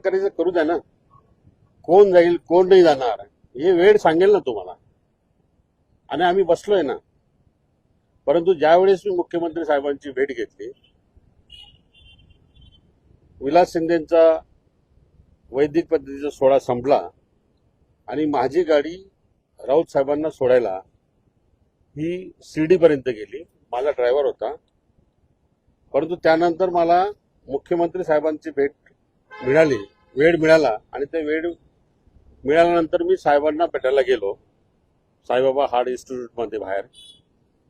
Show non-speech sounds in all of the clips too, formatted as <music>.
करायचं करू द्या ना. कोण जाईल कोण नाही जाणार हे वेळ सांगेल ना तुम्हाला. आणि आम्ही बसलोय ना. परंतु ज्यावेळेस मी मुख्यमंत्री साहेबांची भेट घेतली विलास शिंदेचा वैदिक पद्धतीचा सोहळा संपला आणि माझी गाडी राऊत साहेबांना सोडायला ही शिर्डी पर्यंत गेली. माझा ड्रायव्हर होता. परंतु त्यानंतर मला मुख्यमंत्री साहेबांची भेट मिळाली. वेळ मिळाला आणि ते वेळ मिळाल्यानंतर मी साहेबांना भेटायला गेलो. साईबाबा हार्ड इन्स्टिट्यूटमध्ये बाहेर.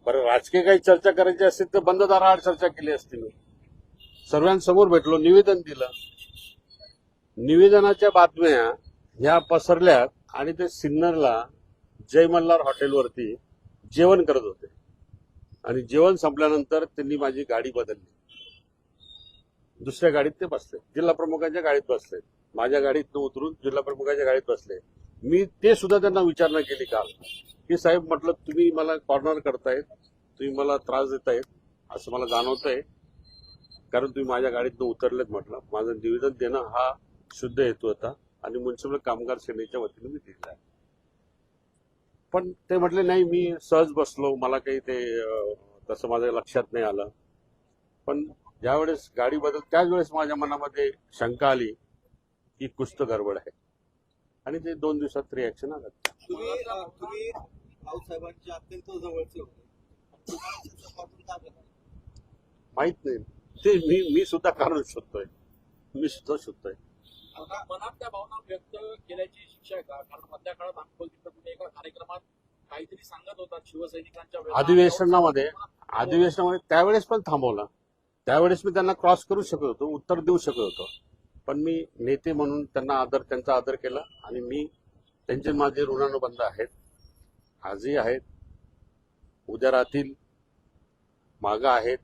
बरं राजकीय काही चर्चा करायची असेल तर बंद दाराआड चर्चा केली असती मी. सर्वांसमोर भेटलो निवेदन दिलं. निवेदनाच्या बातम्या ह्या पसरल्यात आणि ते सिन्नरला जय मल्हार हॉटेलवरती जेवण करत होते. आणि जेवण संपल्यानंतर त्यांनी माझी गाडी बदलली. दुसऱ्या गाडीत ते बसले. जिल्हा प्रमुखांच्या गाडीत बसले. माझ्या गाडीत उतरून जिल्हा प्रमुखांच्या गाडीत बसले. मी ते सुद्धा त्यांना विचारणा केली काल की साहेब म्हटलं तुम्ही मला कॉर्नर करतायत. तुम्ही मला त्रास देतायत. असं मला जाणवतंय. कारण तुम्ही माझ्या गाडीतनं उतरलेत म्हटलं. माझं निवेदन देणं हा शुद्ध हेतू होता आणि म्युन्सिपल कामगार सेनेच्या वतीने मी दिला पण ते म्हटले नाही मी सहज बसलो. मला काही ते तसं माझ्या लक्षात नाही आलं. पण ज्यावेळेस गाडी बदल त्याच वेळेस माझ्या मनामध्ये शंका आली की कुछ तो गडबड आहे. आणि ते दोन दिवसात रिॲक्शन आलं? माहीत नाही. ते मी मी सुद्धा कारण शोधतोय. मी सुद्धा शोधतोय. मनात त्या भावना व्यक्त केल्याची शिक्षा आहे का? कारण मधल्या काळात अकोल तिथं तुम्ही एका कार्यक्रमात काहीतरी सांगत होता शिवसैनिकांच्या. अधिवेशनामध्ये अधिवेशनामध्ये त्यावेळेस पण थांबवलं. त्यावेळेस मी त्यांना क्रॉस करू शकत होतो उत्तर देऊ शकत होतो. पण मी नेते म्हणून त्यांना आदर त्यांचा आदर केला आणि मी त्यांचे माझे ऋणानुबंध आहेत आजही आहेत उद्या राहतील मागं आहेत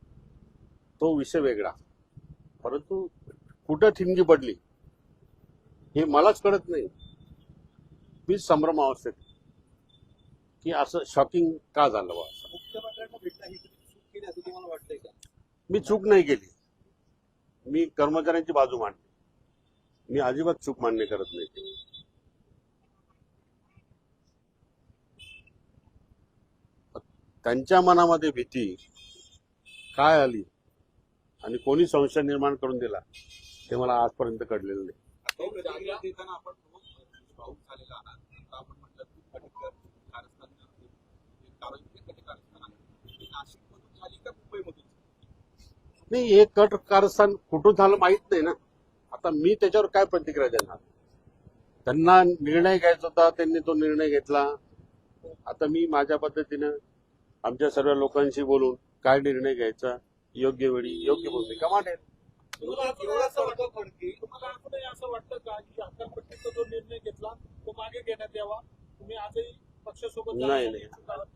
तो विषय वेगळा. परंतु कुठं ठिणगी पडली हे मलाच कळत नाही. मी संभ्रम अवस्थेत की असं शॉकिंग का झालं बा मुख्यमंत्र्यांना भेटणं ही चूक केली असं तुम्हाला वाटतंय का? मी चूक नाही केली. मी कर्मचाऱ्यांची बाजू मांडली. मी अजिबात चूक मान्य करत नाही त्यांच्या मनामध्ये भीती काय आली आणि कोणी संशय निर्माण करून दिला ते मला आजपर्यंत कळलेलं नाही. कारस्थान नाशिकमधून झाली का मुंबईमधून? नाही हे कट कारस्थान कुठून झालं माहीत नाही ना. आता मी त्याच्यावर काय प्रतिक्रिया देणार? त्यांना निर्णय घ्यायचा होता त्यांनी तो निर्णय घेतला. आता मी माझ्या पद्धतीनं आमच्या सर्व लोकांशी बोलून काय निर्णय घ्यायचा योग्य वेळी योग्य भूमिका मांडेल असं वाटतं का की अक्कलपट्टीचा जो निर्णय घेतला तो मागे घेण्यात यावा? तुम्ही आजही पक्षासोबत नाही?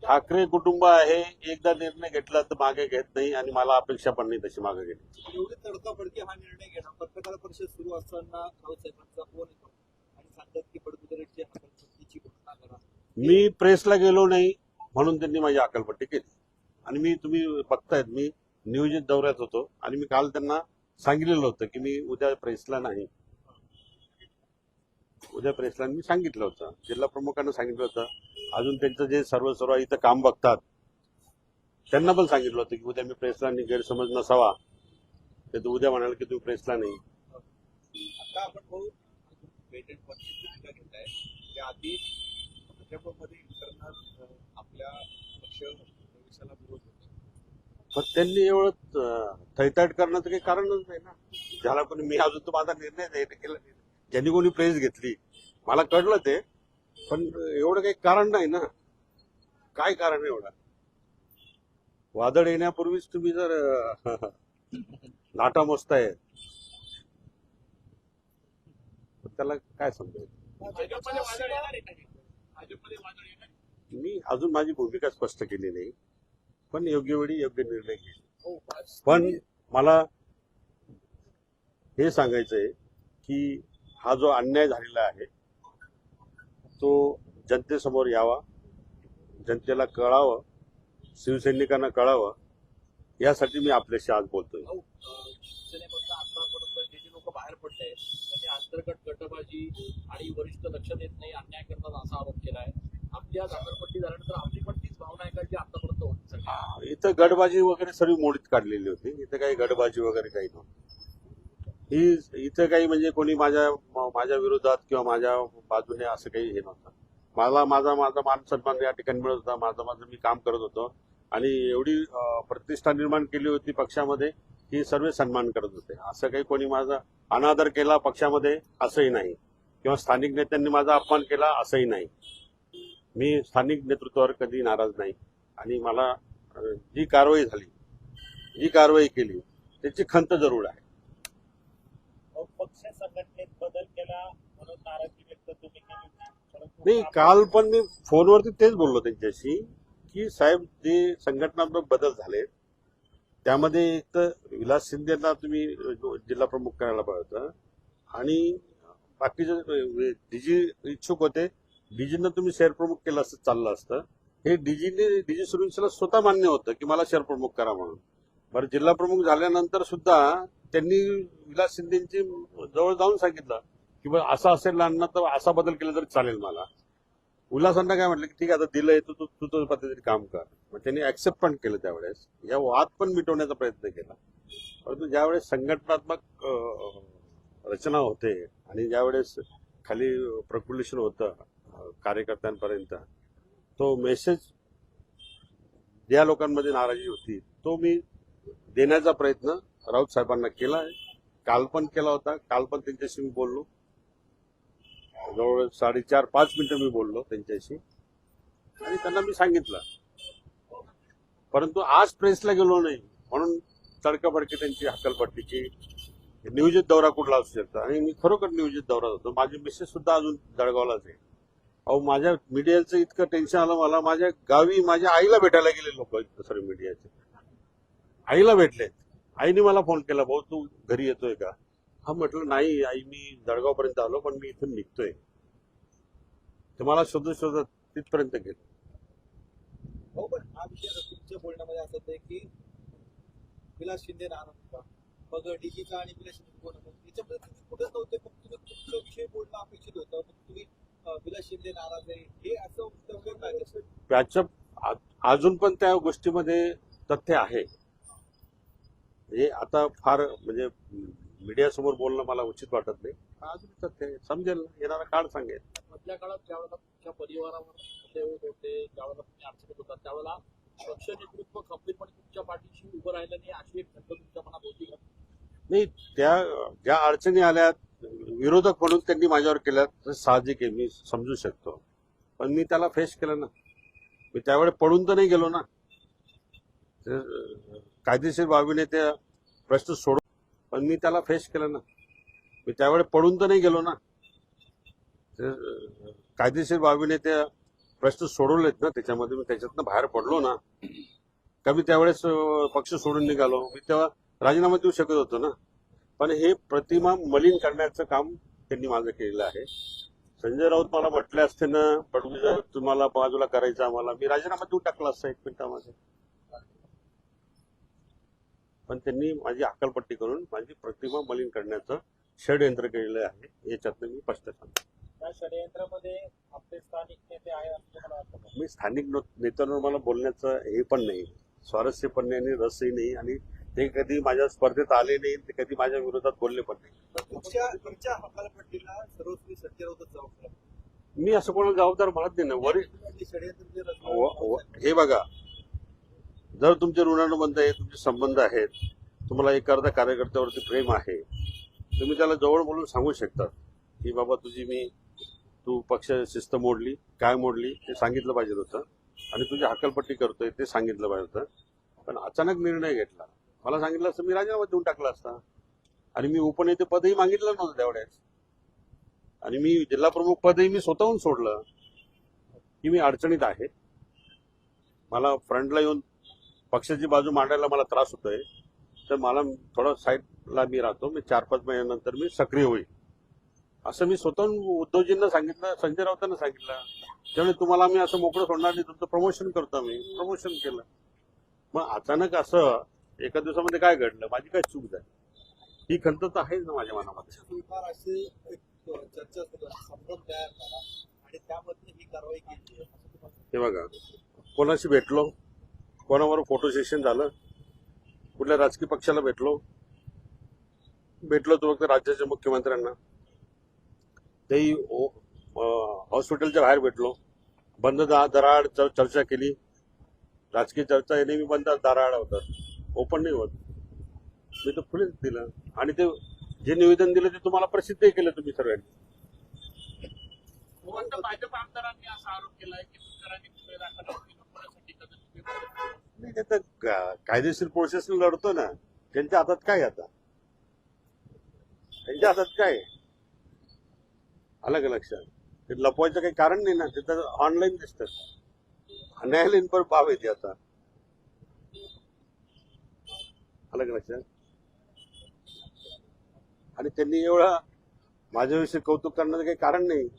ठाकरे कुटुंब आहे एकदा निर्णय घेतला तर मागे घेत नाही आणि मला अपेक्षा पण नाही तशी मागे घेण्याची. एवढे तडका फडके हा निर्णय घेणं पत्रकार परिषद सुरू असताना राऊत साहेबांचा फोन येतो आणि सांगतात की पडकुदरेची हकालपट्टीची घोषणा करा. मी प्रेसला गेलो नाही म्हणून त्यांनी माझी अकलपट्टी केली. आणि मी तुम्ही बघतायत मी नियोजित दौऱ्यात होतो आणि मी काल त्यांना सांगितलेलं होतं की मी उद्या प्रेसला नाही. उद्या प्रेसला मी सांगितलं होतं. जिल्हा प्रमुखांना सांगितलं होतं. अजून त्यांचं जे सर्व सर्व इथं काम बघतात त्यांना पण सांगितलं होतं की उद्या मी प्रेसला गैरसमज नसावा. ते उद्या म्हणाल की तुम्ही प्रेसला नाही. आता आपण भाऊ पेटेंट आधी भाजपमध्ये इंटरनल आपल्या पक्ष प्रवेशाला विरोध होता. पण त्यांनी एवढं थैताट करण्याचं काही कारणच नाही ना. ज्याला कोणी मी अजून तो माझा निर्णय नाही केला नाही. ज्यांनी कोणी प्रेस घेतली मला कळलं ते पण एवढं काही कारण नाही ना. काय कारण एवढं? वादळ येण्यापूर्वीच तुम्ही जर <laughs> लाटा मोजताय त्याला काय आहे? मी अजून माझी भूमिका स्पष्ट केली नाही पण योग्य वेळी योग्य निर्णय घेईल. हो, पण मला हे सांगायचंय की हा जो अन्याय झालेला आहे तो जनतेसमोर यावा जनतेला कळावं शिवसैनिकांना कळावं यासाठी मी आपल्याशी आज बोलतोय. बाहेर पडले अंतर्गत गटबाजी आणि वरिष्ठ लक्ष देत नाही अन्याय करतात असा आरोप केला आहे आपल्या झाकरपट्टी झाल्यानंतर आपली पण तीच भावना आहे का जी आतापर्यंत होती सगळी? इथं गडबाजी वगैरे सर्व मोडीत काढलेली होती इथं काही गडबाजी वगैरे काही नव्हतं. ही इथं काही म्हणजे कोणी माझ्या माझ्या विरोधात किंवा माझ्या बाजूने असं काही हे नव्हतं. मला माझा माझा मान सन्मान या ठिकाणी मिळत होता. माझं माझं मी काम करत होतो. आणि एवढी प्रतिष्ठा निर्माण केली होती पक्षामध्ये की सर्व सन्मान करत होते. असं काही कोणी माझा अनादर केला पक्षामध्ये असंही नाही. किंवा स्थानिक नेत्यांनी माझा अपमान केला असंही नाही. मी स्थानिक नेतृत्वावर कधी नाराज नाही. आणि मला जी कारवाई झाली जी कारवाई केली त्याची खंत जरूर आहे. पक्ष संघटनेत बदल केला म्हणून नाराजी व्यक्त तुम्ही केली होती नाही काल पण मी फोनवरती तेच बोललो त्यांच्याशी की साहेब जे संघटनात्मक बदल झाले त्यामध्ये एक तर विलास शिंदेना तुम्ही जिल्हा प्रमुख करायला पाहिजे होतं आणि बाकीचे डीजी इच्छुक होते डीजीनं तुम्ही शहर प्रमुख केलं असं चाललं असतं. हे डीजीने डीजी सुरक्षेला स्वतः मान्य होतं की मला शहर प्रमुख करा म्हणून. बरं जिल्हा प्रमुख झाल्यानंतर सुद्धा त्यांनी विलास शिंदेची जवळ जाऊन सांगितलं की बा असं असेल लहान तर असा बदल केला तरी चालेल मला. उल्हासांना काय म्हटलं की ठीक आहे आता दिलंय तू तू तू तुझ्या पद्धतीने काम कर. मग त्यांनी ऍक्सेप्ट पण केलं त्यावेळेस. या वाद पण मिटवण्याचा प्रयत्न केला. परंतु ज्यावेळेस संघटनात्मक रचना होते आणि ज्यावेळेस खाली प्रक्युलेशन होतं कार्यकर्त्यांपर्यंत तो मेसेज ज्या लोकांमध्ये नाराजी होती तो मी देण्याचा प्रयत्न राऊत साहेबांना केला आहे. काल पण केला होता. काल पण त्यांच्याशी मी बोललो. जवळ साडेचार पाच मिनिटं मी बोललो त्यांच्याशी. आणि त्यांना मी सांगितलं. परंतु आज प्रेसला गेलो नाही. म्हणून तडकाफडकी त्यांची हक्कलपट्टीची नियोजित दौरा कुठला असू शकतो? आणि मी खरोखर नियोजित दौरा होतो. माझी मिसेस सुद्धा अजून जळगावलाच आहे अहो माझ्या मीडियाचं इतकं टेन्शन आलं मला. माझ्या गावी माझ्या आईला भेटायला गेले लोक सॉरी मीडियाचे. आईला भेटलेत. आईने मला फोन केला भाऊ तू घरी येतोय का? हा म्हटलं नाही आई मी जळगाव पर्यंत आलो पण मी इथून निघतोय. तर मला शोधत शोधत तिथपर्यंत गेलो. हो पण हा विषय तुमच्या बोलण्यामध्ये असं आहे की विलास शिंदे नाराज होता. मग डीजीचा आणि विलास शिंदे कोण होतं? याच्यामध्ये तुम्ही कुठेच नव्हते पण तुम्ही विषयी बोलणं अपेक्षित होतं. तुम्ही विलास शिंदे नाराज आहे हे असं वक्तव्य त्याच्या अजून पण त्या गोष्टीमध्ये तथ्य आहे. हे आता फार म्हणजे मीडिया समोर बोलणं मला उचित वाटत नाही. अजून तथ्य आहे. समजेल येणारा काळ सांगेल. मधल्या काळात ज्यावेळेला तुमच्या परिवारावर हल्ले होत ज्यावेळेला तुम्ही अडचणीत होता त्यावेळेला पक्ष नेतृत्व खंबीरपणे तुमच्या पाठीशी उभं राहिलं नाही अशी एक खंत तुमच्या मनात होती का? नाही त्या ज्या अडचणी आल्या विरोधक म्हणून त्यांनी माझ्यावर केल्या तर साहजिक आहे मी समजू शकतो. पण मी त्याला फेस केलं ना. मी त्यावेळेस पडून तर नाही गेलो ना. कायदेशीर बाबीने ते प्रश्न सोडून पण मी त्याला फेस केलं ना. मी त्यावेळेस पडून तर नाही गेलो ना. कायदेशीर बाबीने ते प्रश्न सोडवलेत ना त्याच्यामध्ये मी त्याच्यातनं बाहेर पडलो ना. का मी त्यावेळेस पक्ष सोडून निघालो. मी तेव्हा राजीनामा देऊ शकत होतो ना. पण हे प्रतिमा मलिन करण्याचं काम त्यांनी माझं केलेलं आहे. संजय राऊत मला म्हटले असते ना पडवी तुम्हाला बाजूला करायचं आम्हाला. मी राजीनामा देऊन टाकला असता एक मिनिटामध्ये. पण त्यांनी माझी अक्कलपट्टी करून माझी प्रतिमा मलिन करण्याचं षडयंत्र केलेलं आहे. याच्यातनं मी स्पष्ट सांगतो. त्या षडयंत्रामध्ये आपले स्थानिक नेते आहे असं मला वाटतं का? मी स्थानिक नेत्यांवर मला बोलण्याचं हे पण नाही. स्वारस्य पण नाही आणि रसही नाही आणि ते कधी माझ्या स्पर्धेत आले नाही ते कधी माझ्या विरोधात बोलले पण नाही. मी असं कोणाला जबाबदार म्हणत नाही. ना वरील आहे. षडयंत्र जे व- रचलं व- हे बघा जर तुमचे ऋणानुबंध आहे तुमचे संबंध आहेत तुम्हाला एखाद्या कार्यकर्त्यावरती प्रेम आहे तुम्ही त्याला जवळ बोलून सांगू शकता की बाबा तुझी मी तू पक्ष शिस्त मोडली काय मोडली ते सांगितलं पाहिजे होतं. आणि तुझी हकलपट्टी करतोय ते सांगितलं पाहिजे होतं. पण अचानक निर्णय घेतला. मला सांगितलं असतं मी राजीनामा देऊन टाकला असता. आणि मी उपनेते पदही मागितलं नव्हतं तेवढ्याच. आणि मी जिल्हा प्रमुख पदही मी स्वतःहून सोडलं की मी अडचणीत आहे. मला फ्रंटला येऊन पक्षाची बाजू मांडायला मला त्रास होतोय. तर मला थोडं साईडला मी राहतो. मी चार पाच महिन्यानंतर मी सक्रिय होईल. असं मी स्वतःहून उद्धवजींना सांगितलं संजय राऊतांना सांगितलं. त्यामुळे तुम्हाला मी असं मोकळं सोडणार नाही तुमचं प्रमोशन करतो मी. प्रमोशन केलं. मग अचानक असं एका दिवसामध्ये काय घडलं? माझी काय चूक झाली? ही खंत तर आहेच ना माझ्या मनामध्ये. ही हे बघा कोणाशी भेटलो? कोणावर फोटो सेशन झालं कुठल्या राजकीय पक्षाला भेटलो भेटलो तो फक्त राज्याच्या मुख्यमंत्र्यांना. तेही हॉस्पिटलच्या बाहेर भेटलो. बंद दा- दराड चर्चा केली. राजकीय चर्चा हे नेहमी बंद दाराड होतात. ओपन नाही होत. मी तर खुलेच दिलं. आणि ते जे निवेदन दिलं ते तुम्हाला प्रसिद्धही केलं तुम्ही सर्वांनी भाजप आमदारांनी असा आरोप केलाय की नाही ते तर कायदेशीर प्रोसेस लढतो ना. त्यांच्या हातात काय आता? त्यांच्या हातात काय? आहे? आलं का लक्षात. ते लपवायचं काही कारण नाही ना. ते तर ऑनलाईन दिसतं न्यायालयीन पण बाब येते आता. आलं का लक्षात. आणि त्यांनी एवढा माझ्याविषयी कौतुक करण्याचं काही कारण नाही.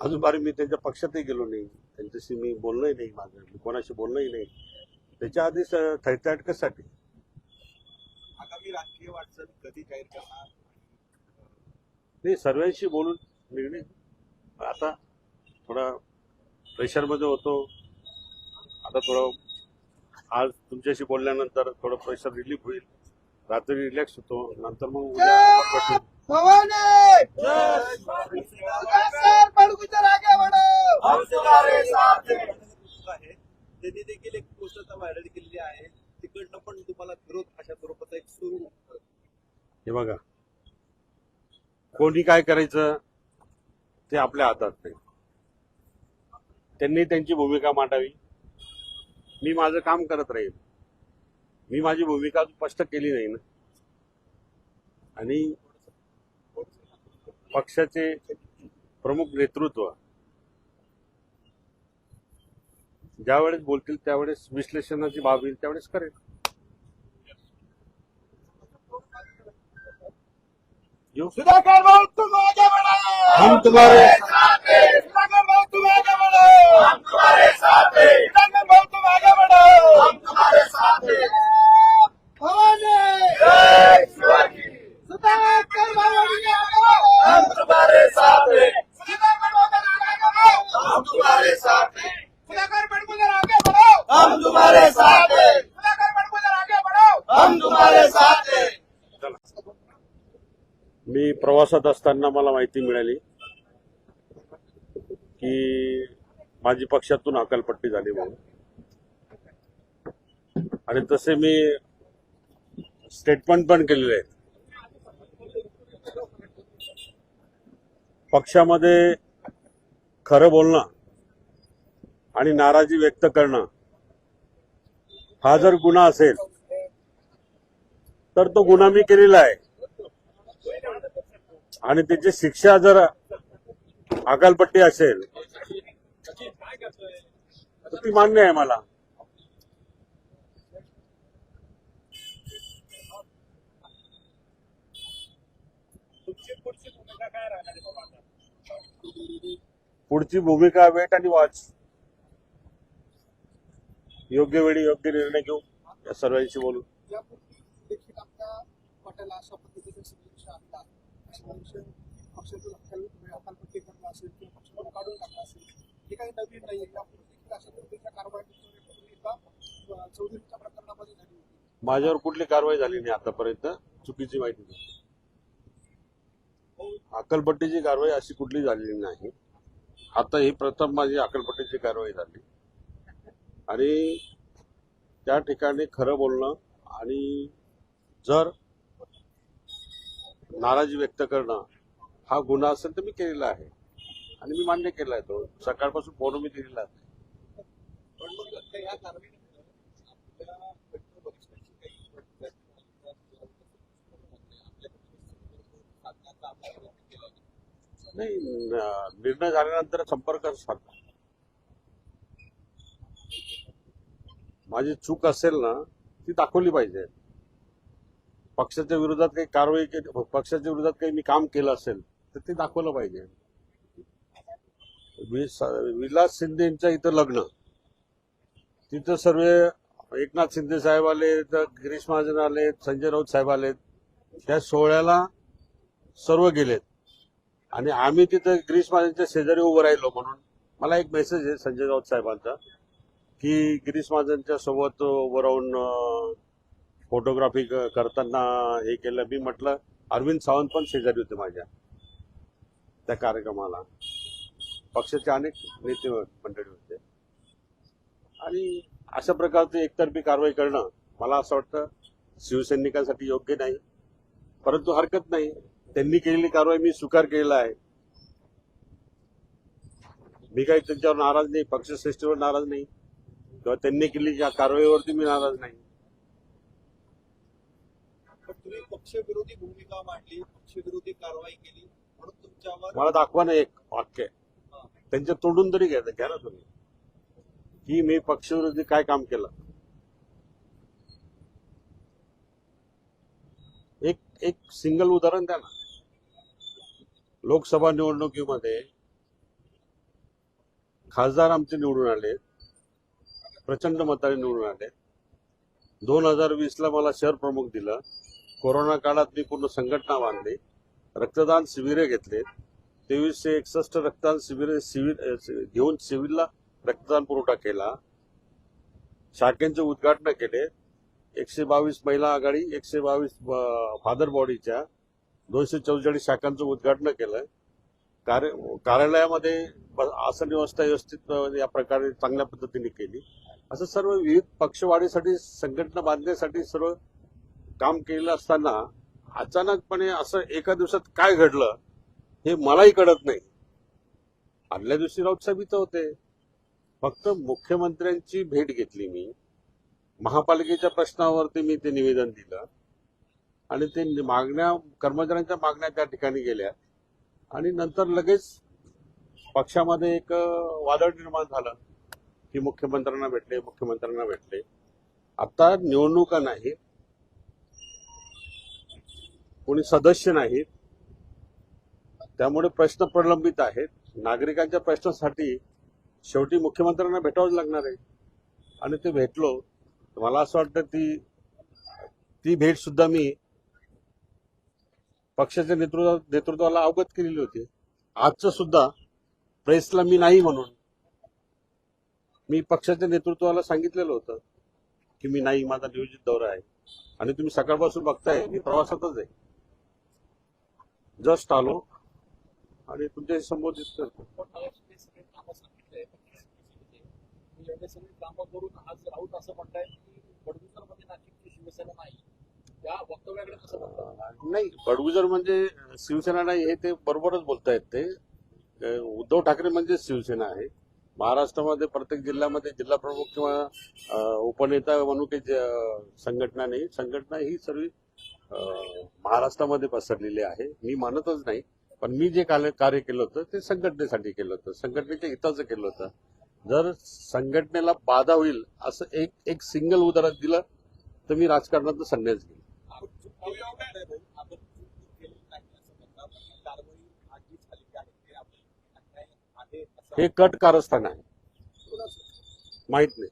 अजून बारी मी त्यांच्या पक्षातही गेलो नाही. त्यांच्याशी मी बोलणंही नाही माझं. मी कोणाशी बोलणंही नाही. त्याच्या आधी थैताट कशासाठी आगामी राजकीय वाटचाल कधी जाहीर करणार? नाही सर्वांशी बोलून निर्णय आता थोडा प्रेशरमध्ये होतो. आता थोडं आज तुमच्याशी बोलल्यानंतर थोडं प्रेशर रिलीफ होईल. रात्री रिलॅक्स होतो. नंतर मग उद्या त्यांनी देखील एक गोष्ट आता व्हायरल केलेली आहे. तिकडनं पण तुम्हाला विरोध अशा स्वरूपाचा एक सुरू हे बघा. कोणी काय करायचं? ते आपल्या हातात नाही त्यांनी त्यांची भूमिका मांडावी. मी माझं काम करत राहील मी माझी भूमिका स्पष्ट केली नाही ना. आणि पक्षाचे प्रमुख नेतृत्व. ज्यावेळेस बोलतील त्यावेळेस विश्लेषणाची बाब येईल त्यावेळेस करेल. हम तुम्हारे सुधाकर भाऊ तुम आगे बढ़ो हम तुम्हारे साथ हैं सुधाकर भाऊ तुम आगे बढ़ो हम तुम्हारे साथ हैं भवानी जय शिवाजी सुधाकर भाऊ आगे बढ़ो हम तुम्हारे साथ हैं सुधाकर भाऊ आगे बढ़ो हम तुम्हारे साथ हैं सुधाकर बड़गुजर आगे बढ़ो हम तुम्हारे साथ हैं सुधाकर बड़गुजर आगे बढ़ो हम तुम्हारे साथ हैं मी प्रवासात असताना मला माहिती मिळाली की माझी पक्षातून अकलपट्टी झाली म्हणून. आणि तसे मी स्टेटमेंट पण केलेले आहेत. पक्षामध्ये खरं बोलणं आणि नाराजी व्यक्त करणं हा जर गुन्हा असेल तर तो गुन्हा मी केलेला आहे. आणि त्याची शिक्षा जर अकालपट्टी असेल तर ती मान्य आहे मला. पुढची भूमिका पुढची भूमिका वेट आणि वॉच. योग्य वेळी योग्य निर्णय घेऊ या सर्वांशी बोलू यापूर्वी देखील आपल्या पटाला अशा पद्धतीचे संदेश आणला अशा विषय पक्षातून अकाल अकालपट्टी करणं असेल किंवा पक्षातून काढून टाकणं असेल हे काही नवीन नाही आहे यापूर्वी देखील अशा पद्धतीच्या कारवाई एका अं, चौधरीच्या प्रकरणामध्ये झाली होती माझ्यावर कुठली कारवाई झाली नाही आतापर्यंत चुकीची माहिती नाही. अकलपट्टीची कारवाई अशी कुठली झालेली नाही. आता ही प्रथम माझी अकलपट्टीची कारवाई झाली. आणि त्या ठिकाणी खरं बोलणं आणि जर नाराजी व्यक्त करणं हा गुन्हा असेल तर मी केलेला आहे. आणि मी मान्य केला आहे तो. सकाळपासून फोन मी दिलेला आहे पण मग आता या कारवाईनंतर आपल्या पेट्रोल वरिष्ठांची काही प्रतिक्रिया साधण्याचा आपला प्रयत्न केला आहे. नाही निर्णय झाल्यानंतर संपर्क साधला माझी चूक असेल ना ती दाखवली पाहिजे. पक्षाच्या विरोधात काही कारवाई केली पक्षाच्या विरोधात काही मी काम केलं असेल तर ते दाखवलं पाहिजे. वि- शिंदे विलास इथं लग्न. तिथं सर्व एकनाथ शिंदे साहेब आले तर गिरीश महाजन आले संजय राऊत साहेब आले त्या सोहळ्याला सर्व गेलेत. आणि आम्ही तिथं गिरीश महाजनच्या शेजारी उभं राहिलो म्हणून मला एक मेसेज आहे संजय राऊत साहेबांचा की गिरीश महाजनच्या सोबत उभं राहून फोटोग्राफी करताना हे केलं. मी म्हटलं अरविंद सावंत पण शेजारी होते माझ्या त्या कार्यक्रमाला. पक्षाचे अनेक नेते मंडळी होते. आणि अशा प्रकारची एकतर्फी कारवाई करणं मला असं वाटतं शिवसैनिकांसाठी योग्य नाही परंतु हरकत नाही. त्यांनी केलेली कारवाई मी स्वीकार केलेला आहे. मी काही त्यांच्यावर नाराज नाही पक्षश्रेष्ठीवर नाराज नाही. किंवा त्यांनी केलेली कारवाईवरती मी नाराज नाही. तुम्ही पक्षविरोधी भूमिका मांडली पक्षविरोधी कारवाई केली म्हणून तुमच्यावर मला दाखवा ना एक वाक्य. त्यांच्या तोडून तरी घ्या घ्या ना तुम्ही. की मी पक्षविरोधी काय काम केलं? एक एक सिंगल उदाहरण द्या ना. लोकसभा निवडणुकीमध्ये खासदार आमचे निवडून आले. प्रचंड मताने निवडून आले. दोन हजार वीसला मला शहर प्रमुख दिलं. कोरोना काळात मी पूर्ण संघटना बांधली. रक्तदान शिबिरे घेतले. तेवीसशे एकसष्ट रक्तदान शिबिर शिबिर घेऊन सिव्हिलला रक्तदान पुरवठा केला. शाखेंचे उद्घाटन केले. एकशे बावीस महिला आघाडी एकशे बावीस फादर बॉडीच्या दोनशे चौवेचाळीस शाखांचं उद्घाटन केलं कार्य कार्यालयामध्ये आसन व्यवस्था व्यवस्थित या प्रकारे चांगल्या पद्धतीने केली. असं सर्व विविध पक्षवाढीसाठी संघटना बांधण्यासाठी सर्व काम केलं असताना अचानकपणे असं एका दिवसात काय घडलं हे मलाही कळत नाही. आदल्या दिवशी राऊत साहेब इथं होते. फक्त मुख्यमंत्र्यांची भेट घेतली मी. महापालिकेच्या प्रश्नावरती मी ते निवेदन दिलं. आणि ते मागण्या कर्मचाऱ्यांच्या मागण्या त्या ठिकाणी गेल्या. आणि नंतर लगेच पक्षामध्ये एक वादळ निर्माण झालं की मुख्यमंत्र्यांना भेटले मुख्यमंत्र्यांना भेटले. आता निवडणुका नाहीत. कोणी सदस्य नाहीत. त्यामुळे प्रश्न प्रलंबित आहेत. नागरिकांच्या प्रश्नासाठी शेवटी मुख्यमंत्र्यांना भेटावंच लागणार आहे. आणि ते भेटलो. मला असं वाटतं ती ती भेट सुद्धा मी पक्षाच्या नेतृत्व नेतृत्वाला अवगत केलेली होती. आजचं सुद्धा प्रेसला मी नाही म्हणून मी पक्षाच्या नेतृत्वाला सांगितलेलं होतं की मी नाही माझा नियोजित दौरा आहे. आणि तुम्ही सकाळपासून बघताय मी प्रवासातच आहे. जस्ट आलो आणि तुमच्याशी संबोधित करतो. एवढे सगळे कामं करून आज राऊत असं म्हणताय की नाशिकची शिवसेना नाही. त्या वक्तव्याकडे कसं नाही बडगुजर म्हणजे शिवसेना नाही हे ते बरोबरच बोलतायत ते. उद्धव ठाकरे म्हणजे शिवसेना आहे. महाराष्ट्रामध्ये प्रत्येक जिल्ह्यामध्ये जिल्हा प्रमुख किंवा उपनेता म्हणून काही संघटना नाही. संघटना ही सर्व महाराष्ट्रामध्ये पसरलेली आहे. मी मानतच नाही. पण मी जे कार्य केलं होतं ते संघटनेसाठी केलं होतं. संघटनेच्या हिताचं केलं होतं. जर संघटनेला बाधा होईल असं एक एक सिंगल उदाहरण दिलं तर मी राजकारणात संन्यास घेईल ही हे कट कारस्थान आहे. माहीत नाही.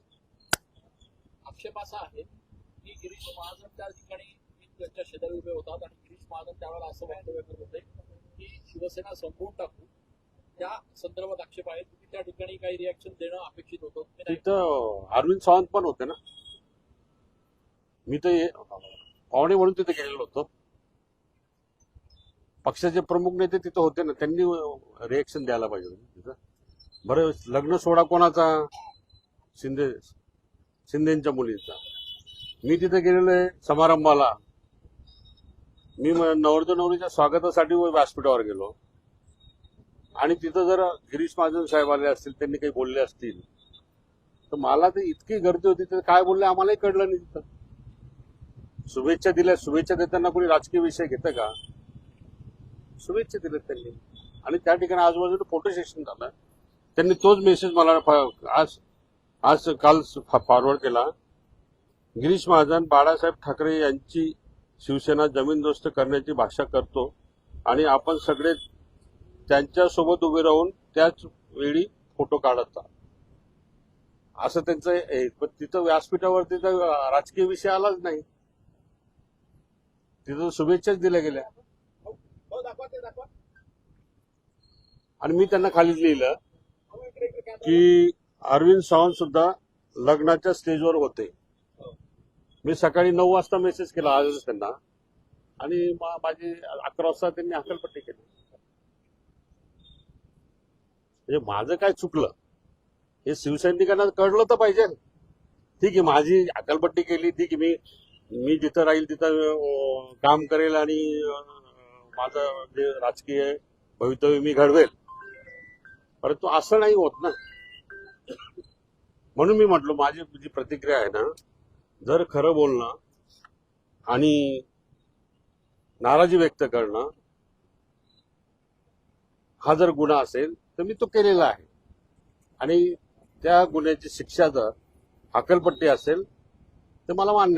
आक्षेप असा आहे की गिरीश महाजन त्या ठिकाणी त्यांच्या शेजारी उभे होतात आणि गिरीश महाजन त्यावेळेला असं वक्तव्य करत होते की शिवसेना संपवून टाकू त्या संदर्भात आक्षेप आहे तुम्ही त्या ठिकाणी काही रिॲक्शन देणं अपेक्षित होतं. तिथं अरविंद सावंत पण होते ना. मी तर पाहुणे म्हणून तिथे गेलेलो होतो. पक्षाचे प्रमुख नेते तिथं होते ना त्यांनी रिएक्शन द्यायला पाहिजे होतं तिथं. बरं लग्न सोहळा कोणाचा? शिंदे शिंदेच्या मुलीचा. मी तिथे गेलेलो आहे समारंभाला. मी म- नवरदेव नवरीच्या स्वागतासाठी व्यासपीठावर गेलो. आणि तिथं जर गिरीश महाजन साहेब आले असतील त्यांनी काही बोलले असतील तर मला ते इतकी गर्दी होती तर काय बोलले? आम्हालाही कळलं नाही तिथं. शुभेच्छा दिल्या शुभेच्छा देताना कोणी राजकीय विषय घेतं का? शुभेच्छा दिल्यात त्यांनी. आणि त्या ठिकाणी आजूबाजूला फोटो सेशन झालं. त्यांनी तोच मेसेज मला आज आज काल फॉरवर्ड केला. गिरीश महाजन बाळासाहेब ठाकरे यांची शिवसेना जमीनदोस्त करण्याची भाषा करतो. आणि आपण सगळे त्यांच्यासोबत उभे राहून त्याच वेळी फोटो काढत. असं त्यांचं हे- पण तिथं व्यासपीठावरती तर राजकीय विषय आलाच नाही. तिथं शुभेच्छाच दिल्या गेल्या. आणि मी त्यांना खालीच लिहिलं की अरविंद सावंत सुद्धा लग्नाच्या स्टेजवर होते. मी सकाळी नऊ वाजता मेसेज केला आजच त्यांना. आणि माझी अकरा वाजता त्यांनी हकालपट्टी केली. म्हणजे माझं काय चुकलं? हे शिवसैनिकांना कळलं तर पाहिजे. ठीक आहे माझी अकलपट्टी केली. ठीक आहे मी मी जिथं राहील तिथं काम करेल आणि माझं जे राजकीय भवितव्य मी घडवेल. परंतु असं नाही होत ना. म्हणून मी म्हटलो माझी जी प्रतिक्रिया आहे ना जर खरं बोलणं आणि नाराजी व्यक्त करणं हा जर गुन्हा असेल तर मी तो केलेला आहे. आणि त्या गुन्ह्याची शिक्षा जर हकलपट्टी असेल तर मला मान्य